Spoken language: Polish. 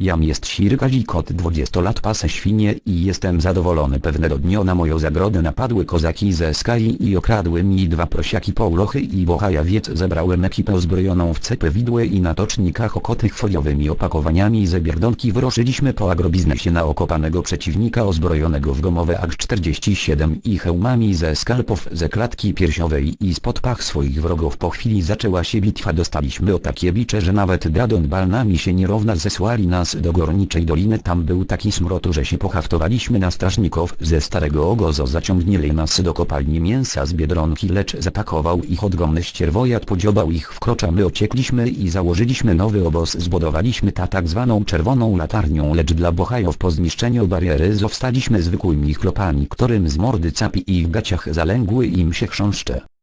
Jam jest Sirkazi kot 20 lat pase świnie i jestem zadowolony pewnego dnia na moją zagrodę napadły kozaki ze Skai i okradły mi dwa prosiaki połlochy i bohajawiec zebrałem ekipę uzbrojoną w cepy widły i na tocznikach okotych foliowymi opakowaniami ze bierdonki wyruszyliśmy po agrobiznesie na okopanego przeciwnika ozbrojonego w gomowe AG-47 i hełmami ze skalpów ze klatki piersiowej i spod pach swoich wrogów. Po chwili zaczęła się bitwa. Dostaliśmy o takie bicze że nawet Dadon Balnami się nierówna zesłali nas do Górniczej Doliny. Tam był taki smrotu że się pohaftowaliśmy na strażników. Ze starego ogozo zaciągnęli nas do kopalni mięsa z Biedronki lecz zapakował ich odgomny ścierwojad podziobał ich w krocza. My ociekliśmy i założyliśmy nowy obóz. Zbudowaliśmy ta tak zwaną czerwoną latarnią lecz dla bohajów po zniszczeniu bariery zostaliśmy zwykłymi chlopami którym z mordy capi i w gaciach zalęgły im się chrząszcze